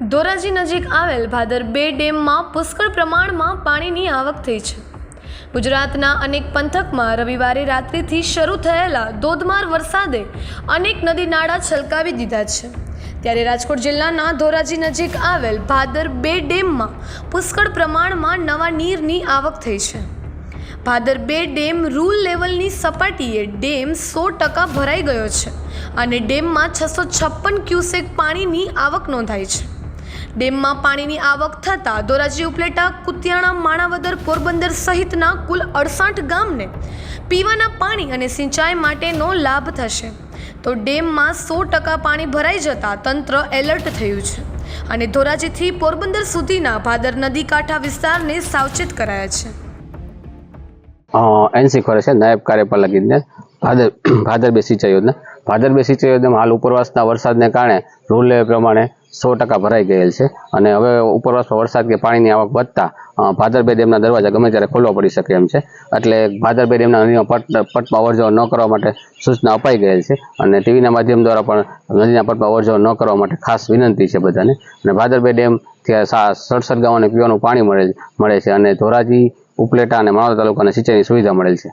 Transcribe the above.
ધોરાજી નજીક આવેલ ભાદર બે ડેમમાં પુષ્કળ પ્રમાણમાં પાણીની આવક થઈ છે. ગુજરાતના અનેક પંથકમાં રવિવારે રાત્રિથી શરૂ થયેલા ધોધમાર વરસાદે અનેક નદી નાળા છલકાવી દીધા છે. ત્યારે રાજકોટ જિલ્લાના ધોરાજી નજીક આવેલ ભાદર બે ડેમમાં પુષ્કળ પ્રમાણમાં નવા નીરની આવક થઈ છે. ભાદર બે ડેમ રૂલ લેવલની સપાટીએ ડેમ સો ટકા ભરાઈ ગયો છે અને ડેમમાં છસો છપ્પન ક્યુસેક પાણીની આવક નોંધાઈ છે. ડેમમાં પાણીની આવક થતાં ધોરાજી ઉપલેટા, કુતિયાણા, માણાવદર, પોરબંદર સહિતના કુલ અડસઠ ગામને પીવાના પાણી અને સિંચાઈ માટેનો લાભ થશે. તો ડેમમાં સો ટકા પાણી ભરાઈ જતાં તંત્ર એલર્ટ થયું છે અને ધોરાજીથી પોરબંદર સુધીના ભાદર નદી કાંઠા વિસ્તારને સાવચેત કરાયા છે. એનસી ખોરે છે, નાયબ કાર્યપાલક ઇજનેર, ભાદર ભાદર બે સિંચાઈ યોજના. ભાદર બે સિંચાઈ યોજનામાં હાલ ઉપરવાસના વરસાદને કારણે રૂલ લેવલ પ્રમાણે સો ટકા ભરાઈ ગયેલ છે. અને હવે ઉપરવાસમાં વરસાદ કે પાણીની આવક વધતા ભાદરભાઈ ડેમના દરવાજા ગમે ત્યારે ખોલવા પડી શકે એમ છે. એટલે ભાદર બે ડેમના નદીમાં પટ, પટમાં અવરજવર ન કરવા માટે સૂચના અપાઈ ગયેલ છે. અને ટીવીના માધ્યમ દ્વારા પણ નદીના પટમાં અવરજવર ન કરવા માટે ખાસ વિનંતી છે બધાને. અને ભાદર ડેમ ત્યાં સડસઠ ગામોને પીવાનું પાણી મળે મળે છે. અને ધોરાજી, ઉપલેટા અને માણોદ તાલુકાને સિંચાઈની સુવિધા મળેલ છે.